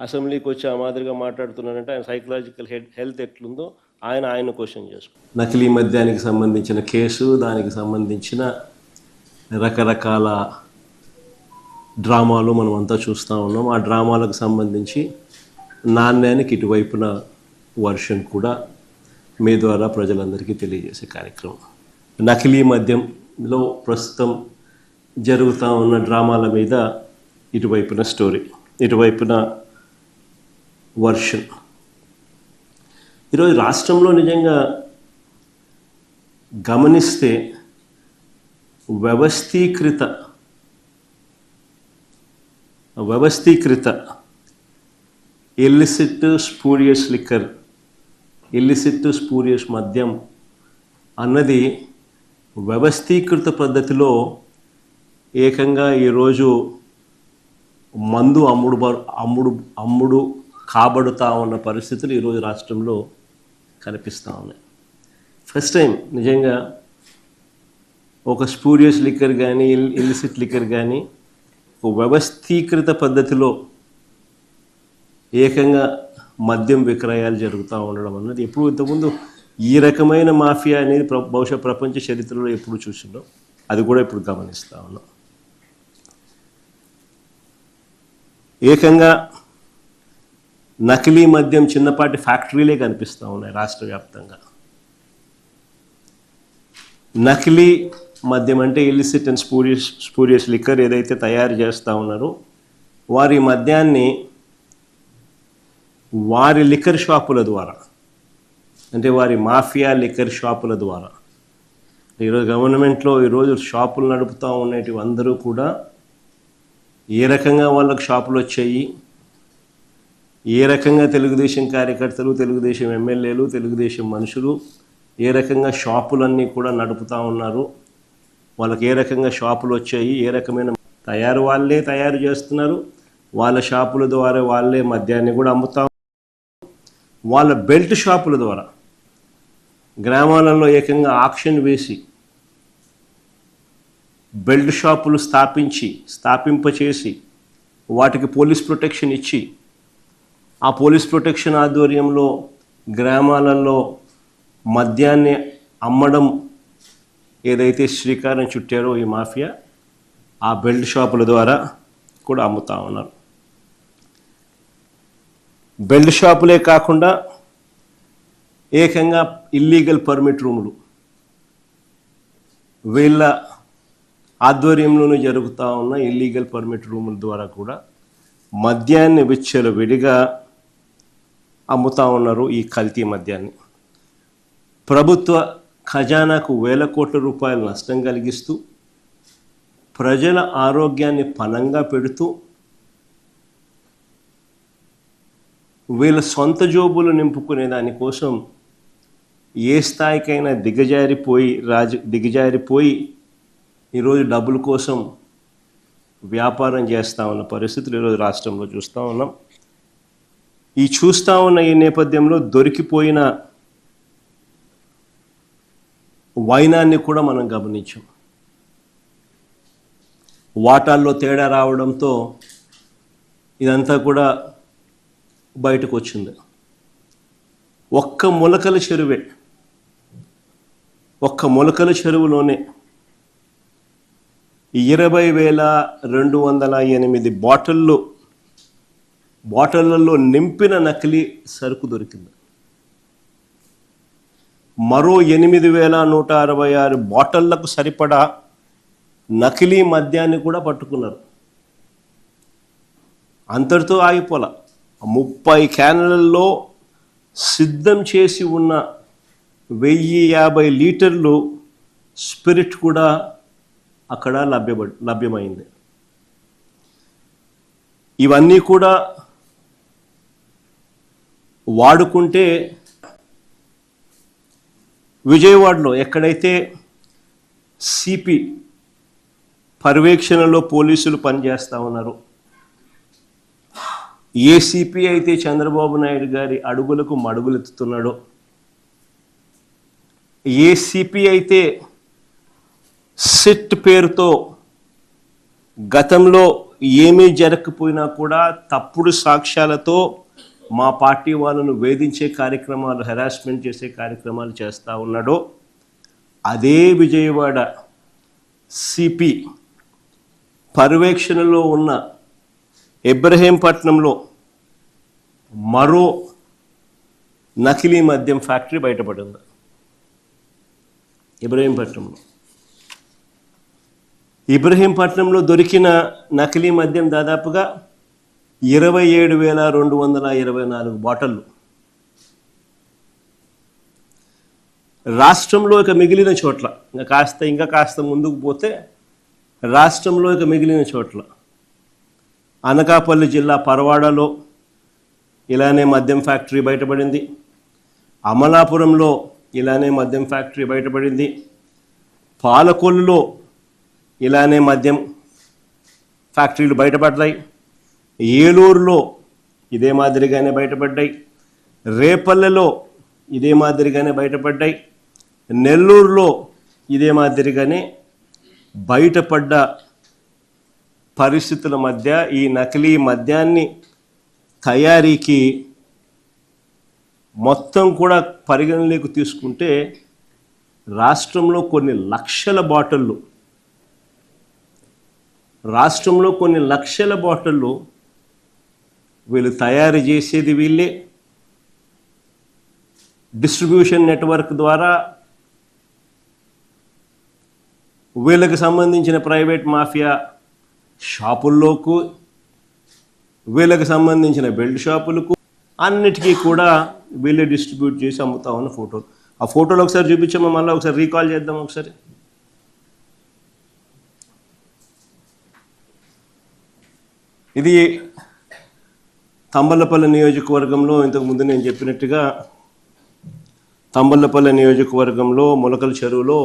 అసెంబ్లీకి వచ్చి ఆ మాదిరిగా మాట్లాడుతున్నారంటే ఆయన సైకలాజికల్ హెడ్ హెల్త్ ఎట్లుందో ఆయన ఆయన క్వశ్చన్ చేసుకో. నకిలీ మద్యానికి సంబంధించిన కేసు దానికి సంబంధించిన రకరకాల డ్రామాలు మనం అంతా చూస్తూ ఉన్నాం. ఆ డ్రామాలకు సంబంధించి నాణ్యానికి ఇటువైపున వర్షన్ కూడా మీ ద్వారా ప్రజలందరికీ తెలియజేసే కార్యక్రమం. నకిలీ మద్యంలో ప్రస్తుతం జరుగుతూ ఉన్న డ్రామాల మీద ఇటువైపున స్టోరీ ఇటువైపున వర్షన్. ఈరోజు రాష్ట్రంలో నిజంగా గమనిస్తే వ్యవస్థీకృత వ్యవస్థీకృత illicit spurious liquor illicit spurious మద్యం అన్నది వ్యవస్థీకృత పద్ధతిలో ఏకంగా ఈరోజు మందు అమ్ముడు బ- అమ్ముడు అమ్ముడు కాబడుతా ఉన్న పరిస్థితులు ఈరోజు రాష్ట్రంలో కనిపిస్తూ ఉన్నాయి. ఫస్ట్ టైం నిజంగా ఒక స్పూరియస్ లిక్కర్ కానీ ఇల్ ఇల్లిసిట్ లిక్కర్ కానీ ఒక వ్యవస్థీకృత పద్ధతిలో ఏకంగా మద్యం విక్రయాలు జరుగుతూ ఉండడం అన్నది ఎప్పుడు ఇంతకుముందు ఈ రకమైన మాఫియా అనేది ప్ర బహుశా ప్రపంచ చరిత్రలో ఎప్పుడు చూసిందో అది కూడా ఇప్పుడు గమనిస్తూ ఉన్నాం. ఏకంగా నకిలీ మద్యం చిన్నపాటి ఫ్యాక్టరీలే కనిపిస్తూ ఉన్నాయి రాష్ట్ర వ్యాప్తంగా. నకిలీ మద్యం అంటే illicit and spurious spurious liquor ఏదైతే తయారు చేస్తూ ఉన్నారో వారి మద్యాన్ని వారి లిక్కర్ షాపుల ద్వారా అంటే వారి మాఫియా లిక్కర్ షాపుల ద్వారా ఈరోజు గవర్నమెంట్లో ఈరోజు షాపులు నడుపుతూ ఉండేటివి అందరూ కూడా ఏ రకంగా వాళ్ళకి షాపులు వచ్చాయి ఏ రకంగా తెలుగుదేశం కార్యకర్తలు తెలుగుదేశం ఎమ్మెల్యేలు తెలుగుదేశం మనుషులు ఏ రకంగా షాపులన్నీ కూడా నడుపుతూ ఉన్నారు? వాళ్ళకి ఏ రకంగా షాపులు వచ్చాయి? ఏ రకమైన తయారు వాళ్ళే తయారు చేస్తున్నారు? వాళ్ళ షాపుల ద్వారా వాళ్ళే మద్యాన్ని కూడా అమ్ముతా వాళ్ళ బెల్ట్ షాపుల ద్వారా గ్రామాలలో ఏకంగా ఆక్షన్ వేసి బెల్ట్ షాపులు స్థాపించి స్థాపింపచేసి వాటికి పోలీస్ ప్రొటెక్షన్ ఇచ్చి ఆ పోలీస్ ప్రొటెక్షన్ ఆధ్వర్యంలో గ్రామాలలో మద్యాన్ని అమ్మడం ఏదైతే శ్రీకారం చుట్టారో ఈ మాఫియా ఆ బెల్ట్ షాపుల ద్వారా కూడా అమ్ముతా ఉన్నారు. బెల్ట్ షాపులే కాకుండా ఏకంగా ఇల్లీగల్ పర్మిట్ రూములు వీళ్ళ ఆధ్వర్యంలోనూ జరుగుతూ ఉన్న ఇల్లీగల్ పర్మిట్ రూముల ద్వారా కూడా మద్యాన్ని విచ్చల విడిగా అమ్ముతా ఉన్నారు ఈ కల్తీ మద్యాన్ని. ప్రభుత్వ ఖజానాకు వేల కోట్ల రూపాయల నష్టం కలిగిస్తూ ప్రజల ఆరోగ్యాన్ని పనంగా పెడుతూ వీళ్ళ సొంత జోబులు నింపుకునే దానికోసం ఏ స్థాయికైనా దిగజారిపోయి రాజ దిగజారిపోయి ఈరోజు డబ్బుల కోసం వ్యాపారం చేస్తూ ఉన్న పరిస్థితులు ఈరోజు రాష్ట్రంలో చూస్తూ ఉన్నాం. ఈ చూస్తూ ఉన్న ఈ నేపథ్యంలో దొరికిపోయిన వైనాన్ని కూడా మనం గమనించాం. వాటాల్లో తేడా రావడంతో ఇదంతా కూడా బయటకు వచ్చింది ఒక్క మొలకల చెరువే. ఒక్క మొలకల చెరువులోనే ఇరవై వేల రెండు వందల ఎనిమిది బాటిళ్ళు బాటిళ్ళలో నింపిన నకిలీ సరుకు దొరికింది. మరో ఎనిమిది వేల నూట అరవై ఆరు బాటిళ్ళకు సరిపడా నకిలీ మద్యాన్ని కూడా పట్టుకున్నారు. అంతటితో ఆగిపోలా. ముప్పై క్యాన్లలో సిద్ధం చేసి ఉన్న వెయ్యి యాభై లీటర్లు స్పిరిట్ కూడా అక్కడ లభ్యపడి లభ్యమైంది. ఇవన్నీ కూడా వాడుకుంటే విజయవాడలో ఎక్కడైతే సిపి పర్యవేక్షణలో పోలీసులు పనిచేస్తూ ఉన్నారు ఏ సిపి అయితే చంద్రబాబు నాయుడు గారి అడుగులకు మడుగులెత్తుతున్నాడో ఏ సిపి అయితే సిట్ పేరుతో గతంలో ఏమీ జరగకపోయినా కూడా తప్పుడు సాక్ష్యాలతో మా పార్టీ వాళ్ళను వేధించే కార్యక్రమాలు హెరాస్మెంట్ చేసే కార్యక్రమాలు చేస్తూ ఉన్నాడో అదే విజయవాడ సిపి పర్యవేక్షణలో ఉన్న ఇబ్రహీంపట్నంలో మరో నకిలీ మద్యం ఫ్యాక్టరీ బయటపడింది. ఇబ్రహీంపట్నంలో. ఇబ్రహీంపట్నంలో దొరికిన నకిలీ మద్యం దాదాపుగా ఇరవై ఏడు వేల రెండు వందల ఇరవై నాలుగు బాటళ్ళు రాష్ట్రంలో ఇక మిగిలిన చోట్ల ఇంకా కాస్త ఇంకా కాస్త ముందుకు పోతే రాష్ట్రంలో ఇక మిగిలిన చోట్ల అనకాపల్లి జిల్లా పరవాడలో ఇలానే మద్యం ఫ్యాక్టరీ బయటపడింది. అమలాపురంలో ఇలానే మద్యం ఫ్యాక్టరీ బయటపడింది. పాలకొల్లులో ఇలానే మద్యం ఫ్యాక్టరీలు బయటపడ్డాయి. ఏలూరులో ఇదే మాదిరిగానే బయటపడ్డాయి. రేపల్లెలో ఇదే మాదిరిగానే బయటపడ్డాయి. నెల్లూరులో ఇదే మాదిరిగానే బయటపడ్డ పరిస్థితుల మధ్య ఈ నకిలీ మద్యాన్ని తయారీకి మొత్తం కూడా పరిగణలోకి తీసుకుంటే రాష్ట్రంలో కొన్ని లక్షల బాటిళ్ళు రాష్ట్రంలో కొన్ని లక్షల బాటిళ్ళు వీళ్ళు తయారు చేసేది వీళ్ళే. డిస్ట్రిబ్యూషన్ నెట్వర్క్ ద్వారా వీళ్ళకి సంబంధించిన ప్రైవేట్ మాఫియా షాపుల్లోకు వీళ్ళకి సంబంధించిన బెల్ట్ షాపులకు అన్నిటికీ కూడా వీళ్ళే డిస్ట్రిబ్యూట్ చేసి అమ్ముతా ఉన్న ఫోటోలు ఆ ఫోటోలు ఒకసారి చూపించాము మళ్ళీ ఒకసారి రీకాల్ చేద్దాం ఒకసారి. ఇది తంబలపల్లి నియోజకవర్గంలో ఇంతకు ముందు నేను చెప్పినట్టుగా తంబలపల్లి నియోజకవర్గంలో మొలకల చెరువులో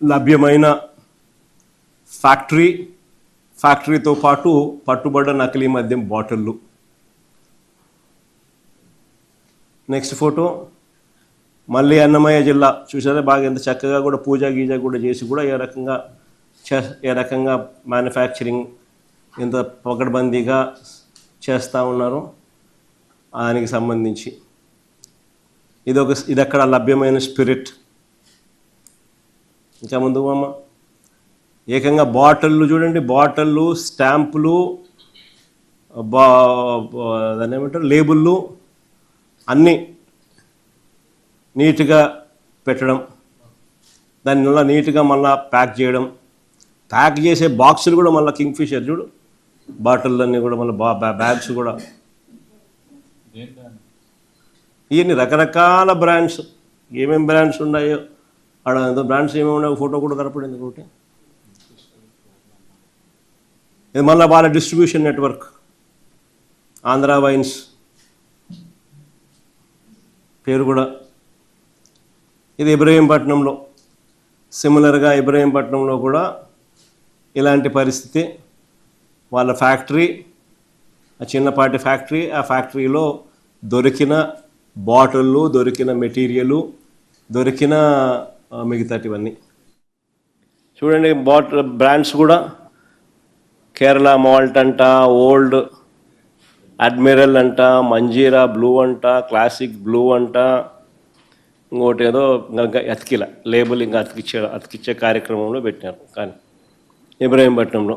లభ్యమైన ఫ్యాక్టరీ ఫ్యాక్టరీతో పాటు పట్టుబడ్డ నకిలీ మద్యం బాటిళ్ళు. Next photo. మళ్ళీ అన్నమయ్య జిల్లా. చూసారా? బాగా ఎంత చక్కగా కూడా పూజ గీజ కూడా చేసి కూడా ఏ రకంగా ఏ రకంగా మ్యానుఫ్యాక్చరింగ్ ఇంత పకడ్బందీగా చేస్తూ ఉన్నారు దానికి సంబంధించి. ఇది ఒక ఇది అక్కడ లభ్యమైన స్పిరిట్. ఇంకా ముందు అమ్మ ఏకంగా బాటిళ్ళు చూడండి బాటిళ్ళు స్టాంపులు బా దాన్ని ఏమంటారు లేబుళ్ళు అన్నీ నీట్గా పెట్టడం దాన్ని మళ్ళీ నీట్గా మళ్ళీ ప్యాక్ చేయడం. ప్యాక్ చేసే బాక్సులు కూడా మళ్ళీ కింగ్ఫిషర్ చూడు. బాటిల్ అన్నీ కూడా మళ్ళీ బా బ్యాగ్స్ కూడా. ఇవన్నీ రకరకాల బ్రాండ్స్. ఏమేమి బ్రాండ్స్ ఉన్నాయో ఆడ బ్రాండ్స్ ఏమేమి ఉన్నాయో ఫోటో కూడా కనపడింది ఒకటి ఇది మళ్ళీ వాళ్ళ డిస్ట్రిబ్యూషన్ నెట్వర్క్. ఆంధ్ర వైన్స్. పేరు కూడా. ఇది ఇబ్రహీంపట్నంలో. సిమిలర్గా ఇబ్రహీంపట్నంలో కూడా ఇలాంటి పరిస్థితి. వాళ్ళ ఫ్యాక్టరీ ఆ చిన్నపాటి ఫ్యాక్టరీ ఆ ఫ్యాక్టరీలో దొరికిన బాటిళ్ళు దొరికిన మెటీరియలు దొరికిన మిగతాటివన్నీ. చూడండి బాటిల్ బ్రాండ్స్ కూడా. కేరళ మాల్ట్ అంట ఓల్డ్ అడ్మిరల్ అంట మంజీరా బ్లూ అంట క్లాసిక్ బ్లూ అంట. ఇంకోటి ఏదో ఇంకా అతికిల లేబుల్ ఇంకా అతికిచ్చే అతికిచ్చే కార్యక్రమంలో పెట్టారు. కానీ ఇబ్రాహీంపట్నంలో.